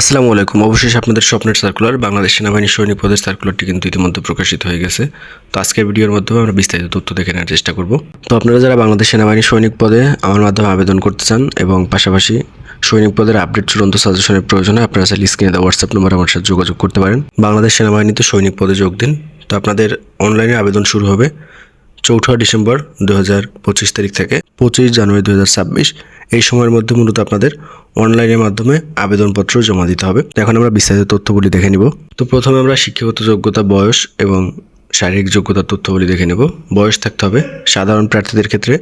আসসালামু আলাইকুম। অবশেষে আপনাদের স্বপ্নের সার্কুলার বাংলাদেশ সেনাবাহিনী সৈনিক পদের সার্কুলারটি কিন্তু ইতিমধ্যে প্রকাশিত হয়ে গেছে। তো আজকের ভিডিওর মাধ্যমে আমরা বিস্তারিত তথ্য দেখে নেওয়ার চেষ্টা করব। তো আপনারা যারা বাংলাদেশ সেনাবাহিনী সৈনিক পদে আমার মাধ্যমে আবেদন করতে চান এবং পাশাপাশি সৈনিক পদের আপডেট চূড়ান্ত সাজেশনের প্রয়োজনে আপনারা চাইলে স্ক্রিনে দেওয়া হোয়াটসঅ্যাপ নম্বর আমার সাথে যোগাযোগ করতে পারেন। বাংলাদেশ সেনাবাহিনীতে সৈনিক পদে যোগ দিন। তো আপনাদের অনলাইনে আবেদন শুরু হবে চৌঠা ডিসেম্বর দু হাজার পঁচিশ তারিখ থেকে পঁচিশ জানুয়ারি দু হাজার ছাব্বিশ। এই সময়ের মধ্যে মূলত আপনাদের অনলাইনের মাধ্যমে আবেদনপত্র জমা দিতে হবে। এখন আমরা বিস্তারিত তথ্যগুলি দেখে নিব। তো প্রথমে আমরা শিক্ষাগত যোগ্যতা, বয়স এবং শারীরিক যোগ্যতার তথ্যগুলি দেখে নেব। বয়স থাকতে হবে সাধারণ প্রার্থীদের ক্ষেত্রে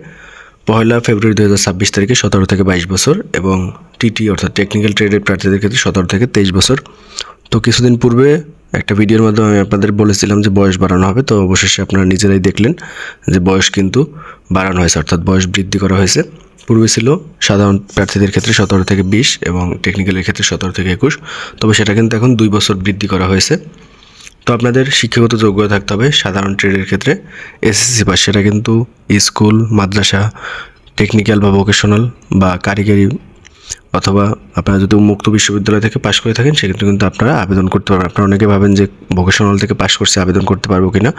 পয়লা ফেব্রুয়ারি দু হাজার ছাব্বিশ তারিখে সতেরো থেকে বাইশ বছর এবং টিটি অর্থাৎ টেকনিক্যাল ট্রেডের প্রার্থীদের ক্ষেত্রে সতেরো থেকে তেইশ বছর। তো কিছুদিন পূর্বে একটা ভিডিওর মাধ্যমে আমি আপনাদের বলেছিলাম যে বয়স বাড়ানো হবে, তো অবশেষে আপনারা নিজেরাই দেখলেন যে বয়স কিন্তু বাড়ানো হয়েছে, অর্থাৎ বয়স বৃদ্ধি করা হয়েছে। পূর্বে ছিল সাধারণ প্রার্থীদের ক্ষেত্রে সতেরো থেকে বিশ এবং টেকনিক্যালের ক্ষেত্রে সতেরো থেকে একুশ, তবে সেটা কিন্তু এখন দুই বছর বৃদ্ধি করা হয়েছে। তো আপনাদের শিক্ষাগত যোগ্যতা থাকতে হবে সাধারণ ট্রেডের ক্ষেত্রে, এসএসসি পাস, সেটা কিন্তু স্কুল, মাদ্রাসা টেকনিক্যাল বা ভোকেশনাল বা কারিগরি অথবা আপনারা যদি মুক্ত বিশ্ববিদ্যালয় থেকে পাশ করে থাকেন, সেক্ষেত্রে কিন্তু আপনারা আবেদন করতে পারবেন। আপনারা অনেকে ভাবেন যে ভোকেশনাল থেকে পাশ করছে, আবেদন করতে পারব কিনা?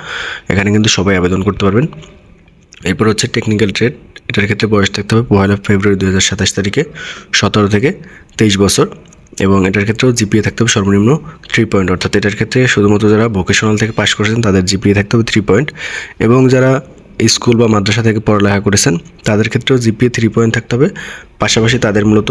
এখানে কিন্তু সবাই আবেদন করতে পারবেন। এরপর হচ্ছে টেকনিক্যাল ট্রেড এটার ক্ষেত্রে বয়স থাকতে হবে পয়লা ফেব্রুয়ারি দু হাজার সাতাশ তারিখে, সতেরো থেকে তেইশ বছর। এবং এটার ক্ষেত্রেও জিপিএ থাকতে হবে সর্বনিম্ন থ্রি পয়েন্ট অর্থাৎ এটার ক্ষেত্রে শুধুমাত্র যারা ভোকেশনাল থেকে পাশ করেছেন, তাদের জিপিএ থাকতে হবে থ্রি পয়েন্ট এবং যারা স্কুল বা মাদ্রাসা থেকে পড়ালেখা করেছেন, তাদের ক্ষেত্রেও জিপিএ থ্রি পয়েন্ট থাকতে হবে। পাশাপাশি তাদের মূলত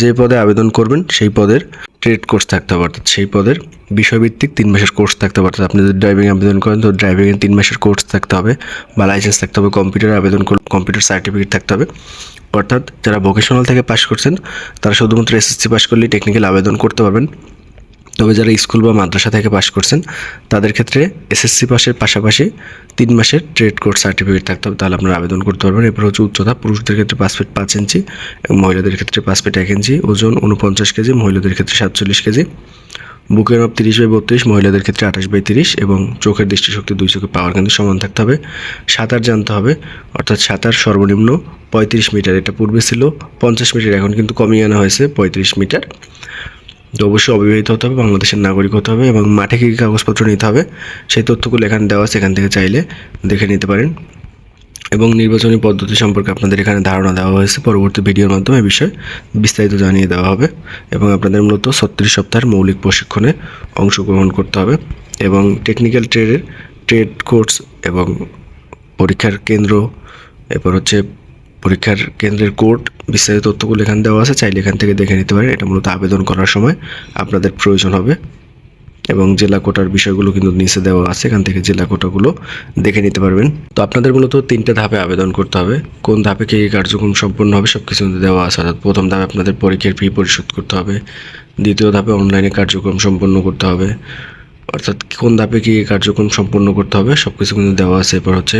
যে পদে আবেদন করবেন, সেই পদের ট্রেড কোর্স থাকতে হবে, অর্থাৎ সেই পদের বিষয়ভিত্তিক তিন মাসের কোর্স থাকতে হবে, অর্থাৎ আপনি যদি ড্রাইভিং আবেদন করেন, তো ড্রাইভিংয়ের তিন মাসের কোর্স থাকতে হবে বা লাইসেন্স থাকতে হবে কম্পিউটার আবেদন করলে কম্পিউটার সার্টিফিকেট থাকতে হবে। অর্থাৎ যারা ভোকেশনাল থেকে পাশ করছেন, তারা শুধুমাত্র এসএসসি পাশ করলেই টেকনিক্যাল আবেদন করতে পারবেন। তবে যারা স্কুল বা মাদ্রাসা থেকে পাশ করছেন, তাদের ক্ষেত্রে এসএসসি পাশের পাশাপাশি তিন মাসের ট্রেড কোর্স সার্টিফিকেট থাকতে হবে। তাহলে আপনারা আবেদন করতে পারবেন। এরপর হচ্ছে উচ্চতা, পুরুষদের ক্ষেত্রে পাঁচ ফিট পাঁচ ইঞ্চি এবং মহিলাদের ক্ষেত্রে পাঁচ ফিট এক ইঞ্চি, ওজন উনপঞ্চাশ কেজি, মহিলাদের ক্ষেত্রে সাতচল্লিশ কেজি। বুকের মাপ তিরিশ বাই বত্রিশ, মহিলাদের ক্ষেত্রে আঠাশ বাই তিরিশ এবং চোখের দৃষ্টিশক্তি দুই চোখে পাওয়ার কিন্তু সমান থাকতে হবে। সাঁতার জানতে হবে, অর্থাৎ সাঁতার সর্বনিম্ন পঁয়ত্রিশ মিটার। এটা পূর্বে ছিল পঞ্চাশ মিটার, এখন কিন্তু কমিয়ে আনা হয়েছে পঁয়ত্রিশ মিটার। তো অবশ্যই অবিবাহিত হতে হবে, বাংলাদেশের নাগরিক হতে হবে এবং মাঠে কী কাগজপত্র নিতে হবে, সেই তথ্যগুলো এখানে দেওয়া এখান থেকে চাইলে দেখে নিতে পারেন। এবং নির্বাচনী পদ্ধতি সম্পর্কে আপনাদের এখানে ধারণা দেওয়া হয়েছে, পরবর্তী ভিডিওর মাধ্যমে এই বিষয়ে বিস্তারিত জানিয়ে দেওয়া হবে এবং আপনাদের মূলত ছত্রিশ সপ্তাহের মৌলিক প্রশিক্ষণে অংশগ্রহণ করতে হবে এবং টেকনিক্যাল ট্রেডের ট্রেড কোর্স এবং পরীক্ষার কেন্দ্র, এরপর হচ্ছে পরীক্ষার কেন্দ্রের কোড বিস্তারিত তথ্যগুলো এখানে দেওয়া আছে, চাইলে এখান থেকে দেখে নিতে পারেন। এটা মূলত আবেদন করার সময় আপনাদের প্রয়োজন হবে এবং জেলা কোটার বিষয়গুলো কিন্তু নিচে দেওয়া আছে। এখান থেকে জেলা কোটাগুলো দেখে নিতে পারবেন। তো আপনাদের মূলত তিনটে ধাপে আবেদন করতে হবে। কোন ধাপে কী কার্যক্রম সম্পন্ন হবে সব কিছু দেওয়া আছে। অর্থাৎ প্রথম ধাপে আপনাদের পরীক্ষার ফি পরিশোধ করতে হবে। দ্বিতীয় ধাপে অনলাইনে কার্যক্রম সম্পন্ন করতে হবে। অর্থাৎ কোন ধাপে কী কার্যক্রম সম্পূর্ণ করতে হবে সব কিছু কিন্তু দেওয়া আছে। এরপর হচ্ছে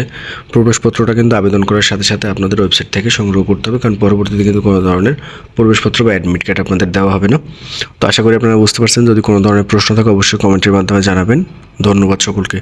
প্রবেশপত্রটা কিন্তু আবেদন করার সাথে সাথে আপনাদের ওয়েবসাইট থেকে সংগ্রহ করতে হবে, কারণ পরবর্তীতে কিন্তু কোনো ধরনের প্রবেশপত্র বা অ্যাডমিট কার্ড আপনাদের দেওয়া হবে না। তো আশা করি আপনারা বুঝতে পারছেন, যদি কোনো ধরনের প্রশ্ন থাকে অবশ্যই কমেন্টের মাধ্যমে জানাবেন। ধন্যবাদ সকলকে।